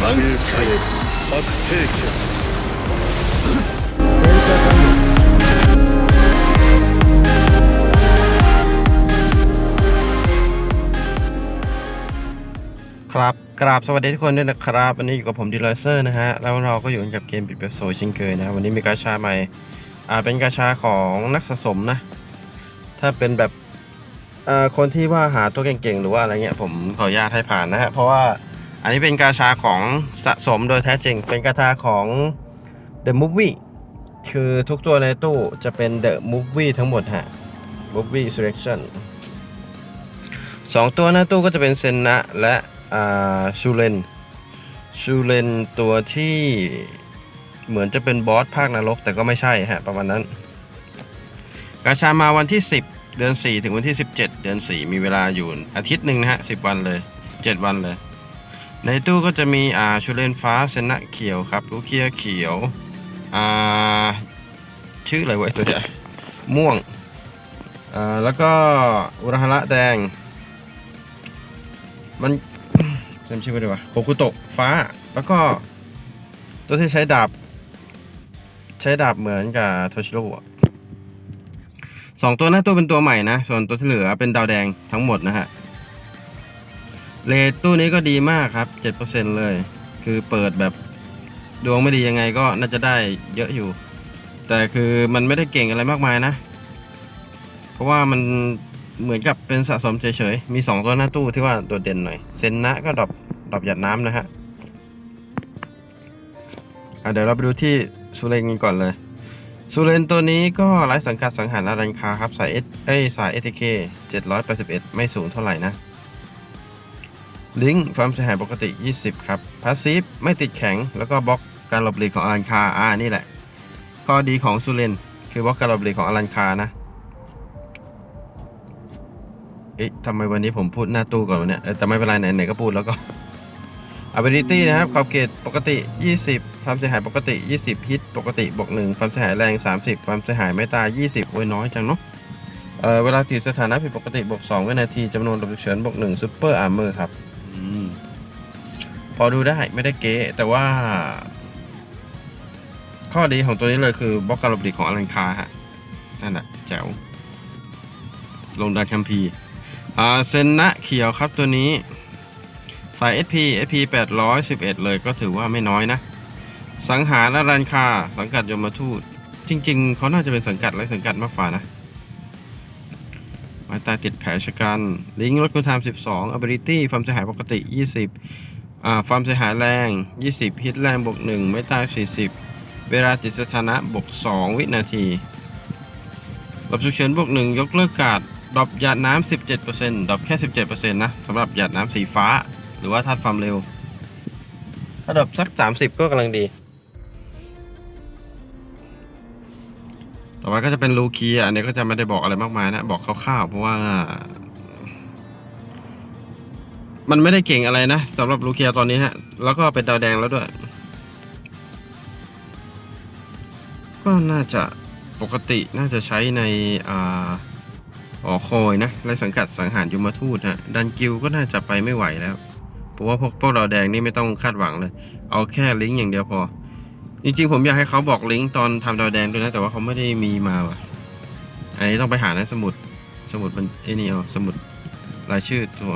反対悪帝家転写3列 ครับกราบสวัสดีทุกคนด้วยนะครับวันนี้อยู่กับผมดีลเซอร์นะฮะแล้วเราก็อยู่กับเกมปิดเบโซชิงเกยนะวันนี้มีกาชาใหม่อ่าเป็นกาชาของนักสะสมนะ ถ้าเป็นแบบเอ่อคนที่ว่าหาตัวเก่งๆ หรือว่าอะไรเงี้ยผมขออนุญาตให้ผ่านนะฮะเพราะว่า อันนี้เป็นกาชาของสะสมโดยแท้จริง เป็นกาชาของ The Movie คือทุกตัวในตู้จะเป็น The Movie ทั้งหมดฮะ Movie Selection สองตัวหน้าตู้ก็จะเป็นเซนนะและชูเลนชูเลนตัวที่เหมือนจะเป็นบอสภาคนรก แต่ก็ไม่ใช่ฮะประมาณนั้น กาชามาวันที่ 10 เดือน 4 ถึงวันที่ 17 เดือน 4 มีเวลาอยู่อาทิตย์หนึ่งนะฮะ 10 วันเลย 7 วันเลย ในตู้ก็จะมีอ่าชูเลนฟ้าเซนะเขียวครับลูเคียเขียวอ่าชื่ออะไรวะไอ้ตัวเนี้ยม่วงอ่าแล้วก็อุราฮาระแดง มันจำชื่อไม่ได้วะโคคุโตะฟ้า แล้วก็ ตัวที่ใช้ดาบ ใช้ดาบเหมือนกับโทชิโร่อะสองตัวหน้าตัวเป็นตัวใหม่นะ ส่วนตัวที่เหลือเป็นดาวแดงทั้งหมดนะฮะ เลทตู้นี้ก็ดีมากครับ 7%เลย คือเปิดแบบดวงไม่ดียังไงก็น่าจะได้เยอะอยู่ แต่คือมันไม่ได้เก่งอะไรมากมายนะ เพราะว่ามันเหมือนกับเป็นสะสมเฉยๆ มี 2 ตัวหน้าตู้ที่ว่าโดดเด่นหน่อย เซนนะก็ดรอปดรอปหยัดน้ำนะฮะเดี๋ยวเราไปดูที่ซูเรนกันก่อนเลยซูเรนตัวนี้ก็ไร้สังกัดสังหารอารันคาครับ สายเอสเอ้ยสายเอทีเค781ไม่สูงเท่าไหร่นะ ลิงก์ความเสียหายปกติ 20 ครับพาสซีฟไม่ติดแข็ง แล้วก็บล็อกการหลบหลีกของอารันคาอ่านี่แหละ ข้อดีของซูเรนคือบล็อกการหลบหลีกของอารันคานะเอ๊ะทำไมวันนี้ผมพูดหน้าตู้ก่อนวะเนี่ยแต่ไม่เป็นไรไหนๆก็พูดแล้วก็ ability นะครับขอบเขตปกติ 20 ความเสียหายปกติ 20 ฮิตปกติบวก1ความเสียหายแรง 30 ความเสียหายไม่ตาย 20 โอ้ยน้อยจังเนาะเออเวลาติดสถานะผิดปกติบวก2วินาทีจำนวนหลบฉุกเฉินบวก1ซูเปอร์อาร์เมอร์ครับ พอดูได้ไม่ได้เก๋แต่ว่า ข้อดีของตัวนี้เลยคือบล็อกการหลบหลีกของอลังคาฮะนั่นแหละแจ๋ว ลงดาคัมพีร์อ่าเซนนะเขียวครับตัวนี้ สาย SP SP 811 เลยก็ถือว่าไม่น้อยนะ สังหารอารันคา สังกัดยมทูต จริง ๆ เขาน่าจะเป็นสังกัดและสังกัดมากฝ่านะ ไม้ตายติดแผลชะกันลิงก์ลดคุณทาม12 ability ความเสียหายปกติ 20อ่าความเสียหายแรง 20 ฮิตแรงบวก 1 ไม่ตาย 40 เวลาติดสถานะบวก 2 วินาทีหลบฉุกเฉินบวก 1 ยกเลิกการ์ดดรอปหยาดน้ำ 17%ดรอปแค่ 17%นะสำหรับหยาดน้ำสีฟ้า หรือว่าธาตุความเร็ว ถ้าดรอปสัก 30 ก็กำลังดี อไปก็จะเป็นลูคีอันนี้ก็จะไม่ได้บอกอะไรมากมายนะ บอกคร่าวๆเพราะว่า มันไม่ได้เก่งอะไรนะสำหรับลูเคียตอนนี้ฮะ แล้วก็เป็นดาวแดงแล้วด้วย ก็น่าจะปกติน่าจะใช้ในอ่าอ๋อคอยนะไล่สังกัดสังหารยมทูตฮะดันกิวก็น่าจะไปไม่ไหวแล้วเพราะว่าพวกพวกเราแดงนี่ไม่ต้องคาดหวังเลย เอาแค่ลิงก์อย่างเดียวพอ จริงๆผมอยากให้เขาบอกลิงก์ตอนทำดาวแดงด้วยนะ แต่ว่าเขาไม่ได้มีมาว่ะ อันนี้ต้องไปหาในสมุด สมุดมันไอ้นี่เอาสมุดรายชื่อตัว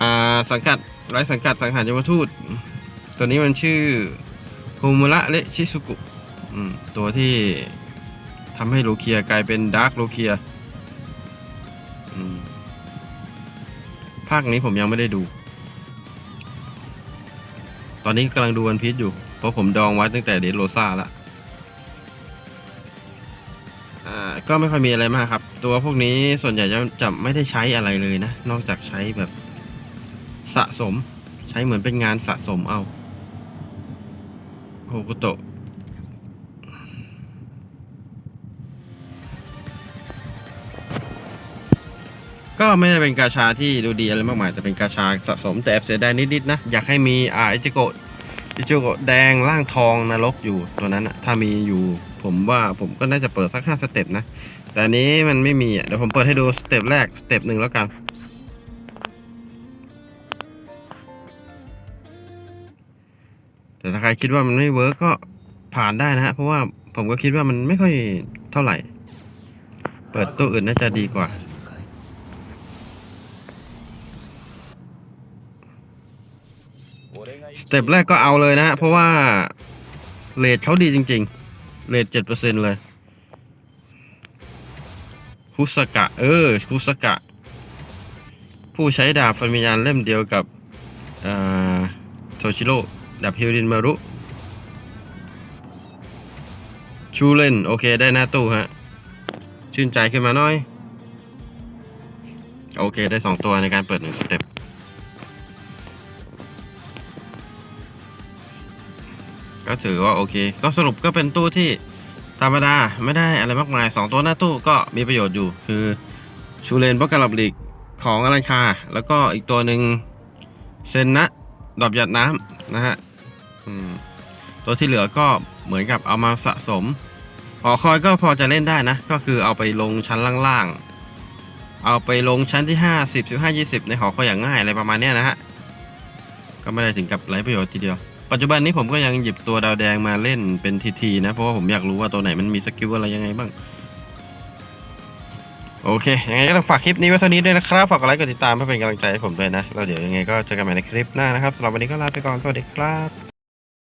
อ่าสังกัดไล่สังกัดสังหารยมทูต ตัวนี้มันชื่อโฮมุระเลชิสุกุตัวที่ทำให้โลเคียกลายเป็นดาร์กโลเคียภาคนี้ผมยังไม่ได้ดู ตอนนี้กำลังดูวันพีชอยู่ เพราะผมดองไว้ตั้งแต่เดนโรซ่าละอ่าก็ไม่ค่อยมีอะไรมากครับ ตัวพวกนี้ส่วนใหญ่จะจะไม่ได้ใช้อะไรเลยนะ นอกจากใช้แบบสะสม ใช้เหมือนเป็นงานสะสมเอาโคโกโตะก็ไม่ได้เป็นกาชาที่ดูดีอะไรมากมาย แต่เป็นกาชาสะสมแต่แอบเสียดายนิดๆนะ อยากให้มีอาอิจิโกะ อิจิโกะแดงร่างทองนรกอยู่ตัวนั้นอะถ้ามีอยู่ผมว่าผมก็น่าจะเปิดสักห้าสเต็ปนะ แต่อันนี้มันไม่มีเดี๋ยวผมเปิดให้ดูสเต็ปแรกสเต็ปหนึ่งแล้วกัน แต่ถ้าใครคิดว่ามันไม่เวิร์กก็ผ่านได้นะฮะ เพราะว่าผมก็คิดว่ามันไม่ค่อยเท่าไหร่ เปิดตู้อื่นน่าจะดีกว่า สเต็ปแรกก็เอาเลยนะฮะ เพราะว่าเลทเขาดีจริงๆเลทเจ็ดเปอร์เซ็นเลยคุสกะ เออคุสกะ ผู้ใช้ดาบฟันวิญญาณเล่มเดียวกับโทชิโร่ดาบฮิรินมารุ ชูเลนโอเคได้หน้าตู้ฮะ ชื่นใจขึ้นมาหน่อย โอเคได้สองตัวในการเปิดหนึ่งสเต็ป ก็ถือว่าโอเค ก็สรุปก็เป็นตู้ที่ธรรมดาไม่ได้อะไรมากมาย 2 ตัวหน้าตู้ก็มีประโยชน์อยู่ คือชูเลนบล็อกกาลับลีกของอลังคา แล้วก็อีกตัวหนึ่งเซนนะดอบหยัดน้ำนะฮะตัวที่เหลือก็เหมือนกับเอามาสะสมหอคอยก็พอจะเล่นได้นะ ก็คือเอาไปลงชั้นล่างๆ เอาไปลงชั้นที่ 50 15 20 ในหอคอยอย่างง่ายอะไรประมาณนี้นะฮะ ก็ไม่ได้ถึงกับไร้ประโยชน์ทีเดียว ปัจจุบันนี้ผมก็ยังหยิบตัวดาวแดงมาเล่นเป็นทีๆนะ เพราะว่าผมอยากรู้ว่าตัวไหนมันมีสกิลอะไรยังไงบ้าง โอเค ยังไงก็ต้องฝากคลิปนี้ไว้เท่านี้ด้วยนะครับ ฝากกดไลค์กดติดตามเพื่อเป็นกำลังใจให้ผมด้วยนะแล้วเดี๋ยวยังไงก็เจอกันใหม่ในคลิปหน้านะครับสำหรับวันนี้ก็ลาไปก่อน สวัสดีครับ